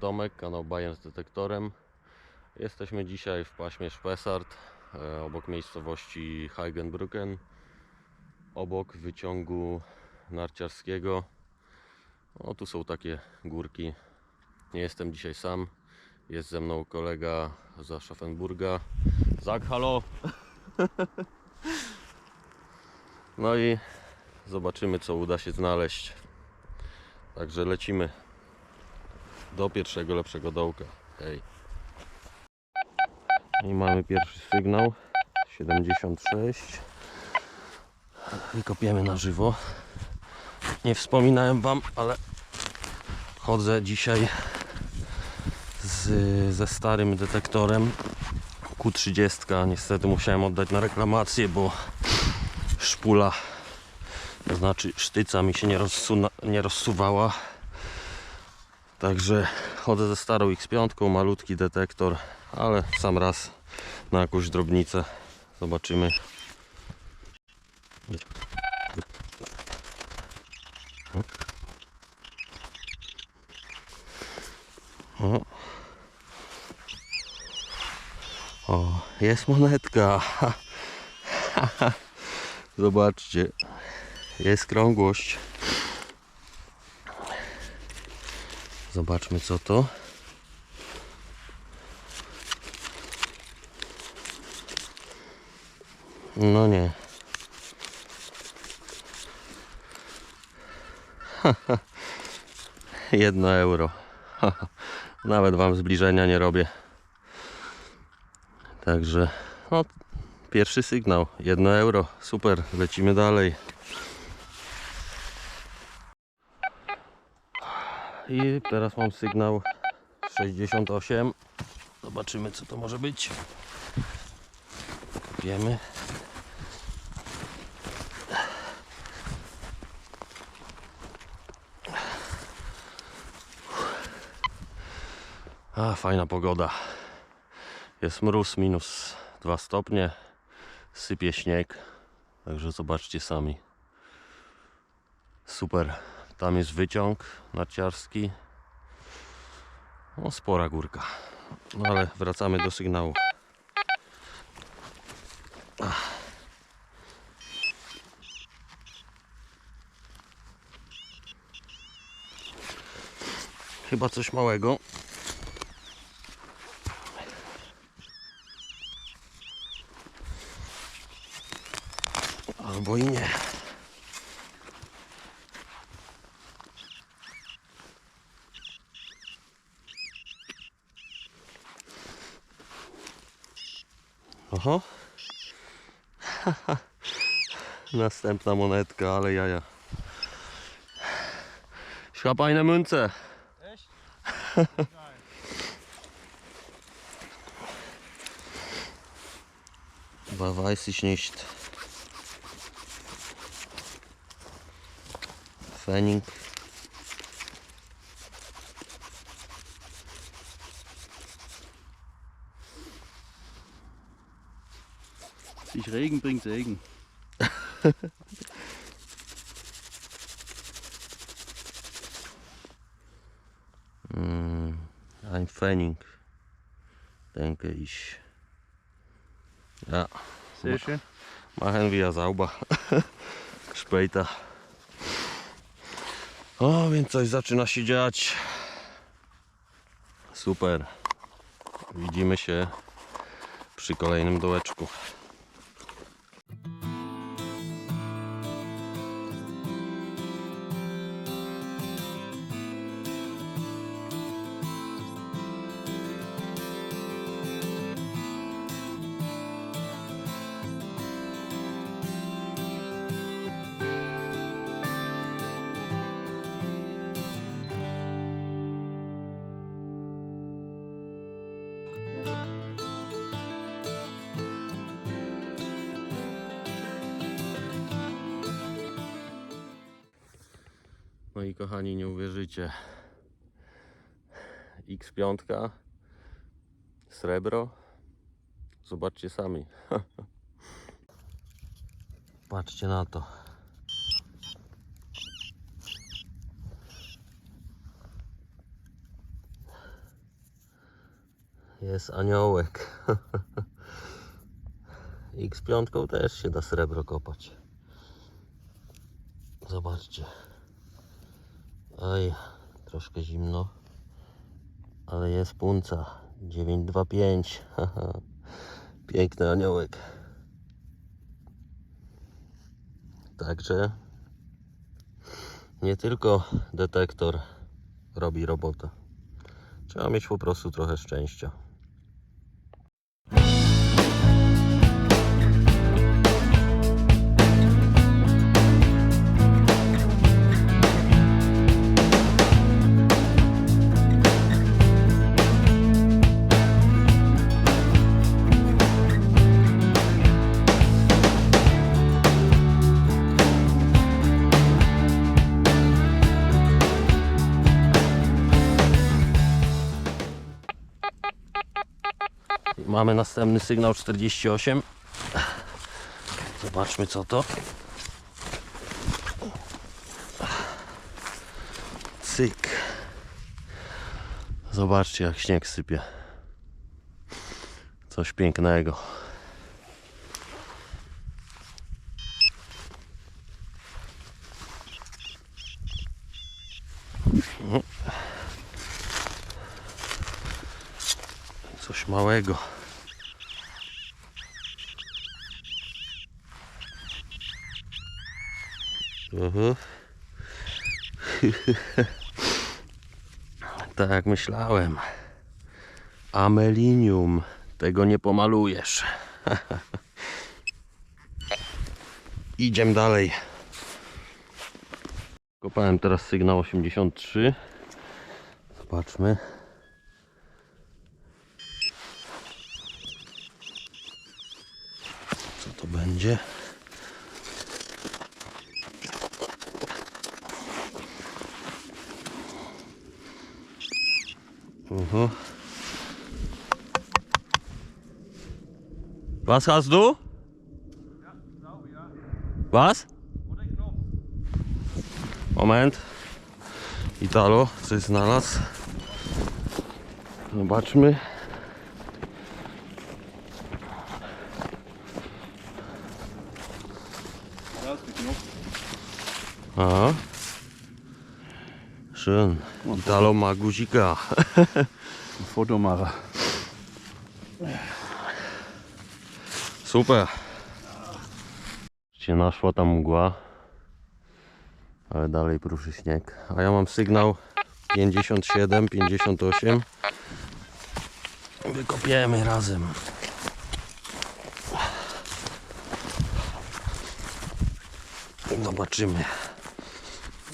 Tomek, kanał Bayern z detektorem. Jesteśmy dzisiaj w paśmie Spessart, e, obok miejscowości Heigenbrücken, obok wyciągu narciarskiego. O, tu są takie górki. Nie jestem dzisiaj sam. Jest ze mną kolega z Aschaffenburga. Zag, halo! No i zobaczymy, co uda się znaleźć. Także lecimy do pierwszego lepszego dołka. Hej. I mamy pierwszy sygnał 76. Wykopiemy na żywo. Nie wspominałem wam, ale chodzę dzisiaj z, ze starym detektorem Q30. Niestety musiałem oddać na reklamację, bo szpula, to znaczy sztyca mi się nie, rozsuna, nie rozsuwała. Także chodzę ze starą X5, malutki detektor, ale sam raz na jakąś drobnicę. Zobaczymy. O. O, jest monetka. Zobaczcie. Jest krągłość. Zobaczmy co to. No nie. Jedno euro. Nawet wam zbliżenia nie robię. Także no, pierwszy sygnał. Jedno euro. Super. Lecimy dalej. I teraz mam sygnał 68. Zobaczymy co to może być. Wiemy. A, fajna pogoda. Jest mróz minus 2 stopnie. Sypie śnieg. Także zobaczcie sami. Super. Tam jest wyciąg narciarski. No, spora górka. No ale wracamy do sygnału. Ach. Chyba coś małego. Albo i nie. Oho. Następna monetka, ale jaja. Habe eine Münze. Echt? Aber weiß ich nicht. Pfennig. Sich Regen bringt Segen. Mm, ein Pfennig. Denke ich. Ja, Sehr schön. machen wir sauber. Später. O, więc coś zaczyna się dziać. Super. Widzimy się przy kolejnym dołeczku. I kochani, nie uwierzycie. X5, srebro. Zobaczcie sami. Patrzcie na to. Jest aniołek. X5 też się da srebro kopać. Zobaczcie. Oj, troszkę zimno. Ale jest punca. 925. Piękny aniołek. Także nie tylko detektor robi robotę. Trzeba mieć po prostu trochę szczęścia. Mamy następny sygnał 48. Zobaczmy co to. Cyk. Zobaczcie jak śnieg sypie. Coś pięknego. Coś małego. Mhm. tak jak myślałem. Amelinium. Tego nie pomalujesz. Idziemy dalej. Kopałem teraz sygnał 83. Zobaczmy. Co to będzie? Mhm. Was hast du? Was? Moment. Italo, coś znalazł. Zobaczmy. Aha. Schön. Italo ma guzika. Ein Fotomacher. Super. Się naszła tam mgła. Ale dalej pruszy śnieg. A ja mam sygnał 57, 58. Wykopiemy razem. I Zobaczymy,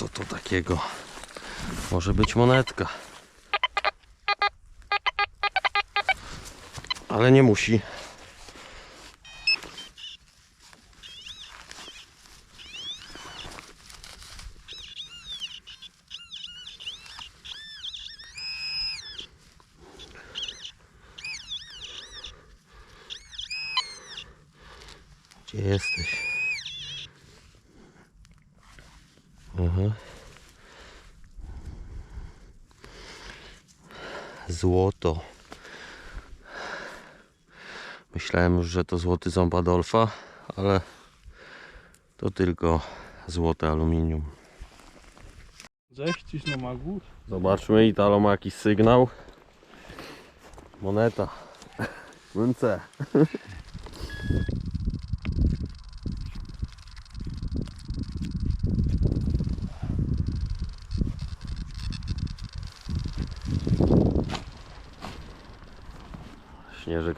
co to takiego. Może być monetka. Ale nie musi. Gdzie jesteś? Aha. Złoto. Myślałem już, że to złoty ząb Adolfa, ale to tylko złote aluminium. 60 nochmal gut. Zobaczmy, Italo ma jakiś sygnał. Moneta. Münce.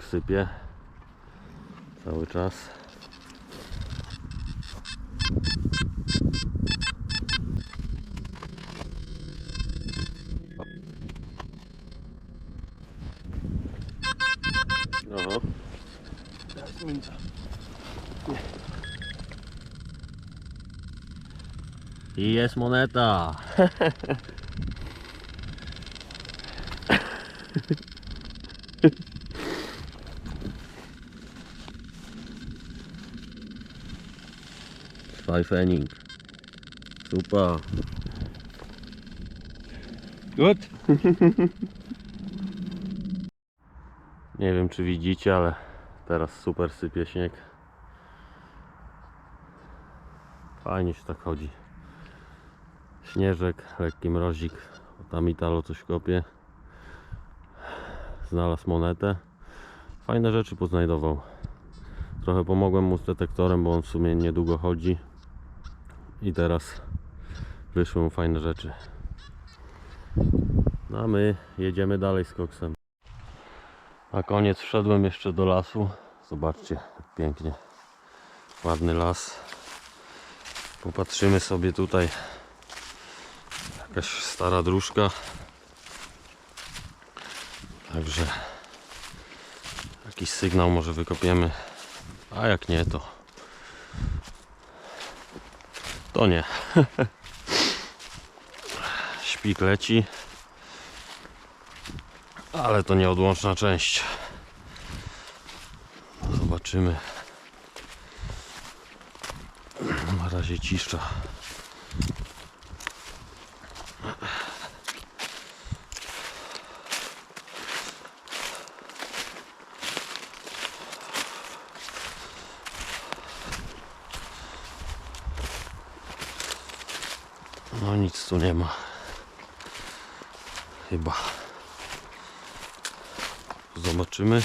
Śnieżek sypie cały czas. Aha. I jest moneta. Pfeifening. Super. Gut. Nie wiem czy widzicie, ale teraz super sypie śnieg. Fajnie się tak chodzi. Śnieżek, lekki mrozik. O, Tam Italo coś kopie. Znalazł monetę. Fajne rzeczy poznajdował. Trochę pomogłem mu z detektorem, bo on w sumie niedługo chodzi. I teraz wyszły fajne rzeczy. No a my jedziemy dalej z koksem. Na koniec wszedłem jeszcze do lasu. Zobaczcie, pięknie. Ładny las. Popatrzymy sobie tutaj. Jakaś stara dróżka. Także jakiś sygnał może wykopiemy. A jak nie, to to nie. Śpik leci. Ale to nieodłączna część. Zobaczymy. Na razie cisza. No nic tu nie ma. Chyba. Zobaczymy.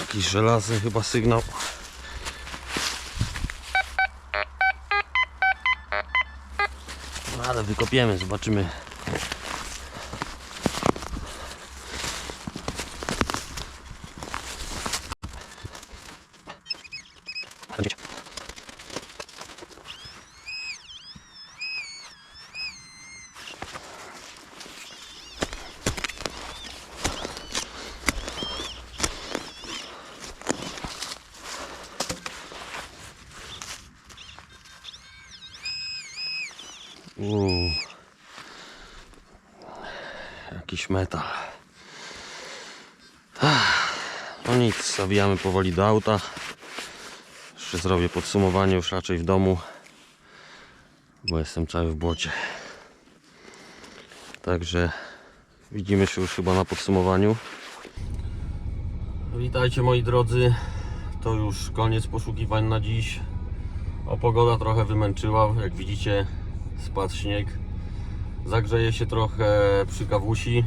Jakiś żelazny chyba sygnał. Wykopiemy, zobaczymy. Jakiś metal. No nic, zawijamy powoli do auta. Jeszcze zrobię podsumowanie już raczej w domu, bo jestem cały w błocie. Także widzimy się już chyba na podsumowaniu. Witajcie moi drodzy. To już koniec poszukiwań na dziś. O pogoda trochę wymęczyła. Jak widzicie, spadł śnieg. Zagrzeje się trochę przy kawusi.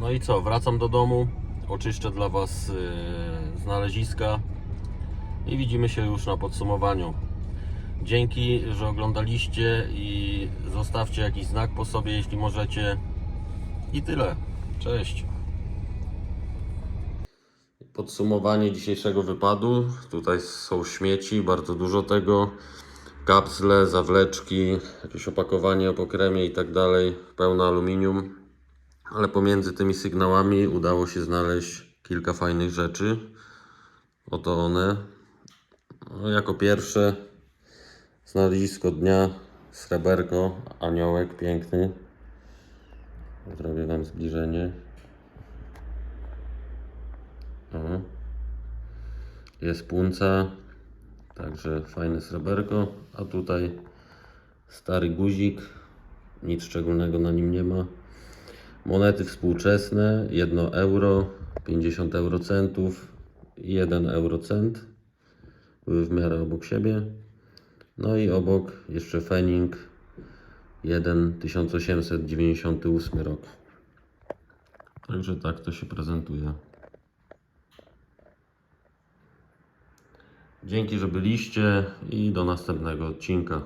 No i co? Wracam do domu. Oczyszczę dla Was yy, znaleziska. I widzimy się już na podsumowaniu. Dzięki, że oglądaliście i zostawcie jakiś znak po sobie, jeśli możecie. I tyle. Cześć. Podsumowanie dzisiejszego wypadu. Tutaj są śmieci, bardzo dużo tego. Kapsle, zawleczki, jakieś opakowanie o pokremie i tak dalej. Pełno aluminium. Ale pomiędzy tymi sygnałami udało się znaleźć kilka fajnych rzeczy. Oto one. No, jako pierwsze znalezisko dnia sreberko, aniołek piękny. Zrobię Wam zbliżenie. O. Jest punca, także fajne sreberko, a tutaj stary guzik, nic szczególnego na nim nie ma. Monety współczesne, 1 euro, 50 eurocentów i 1 eurocent były w miarę obok siebie. No i obok jeszcze Fening 1 1898 rok. Także tak to się prezentuje. Dzięki, że byliście i do następnego odcinka.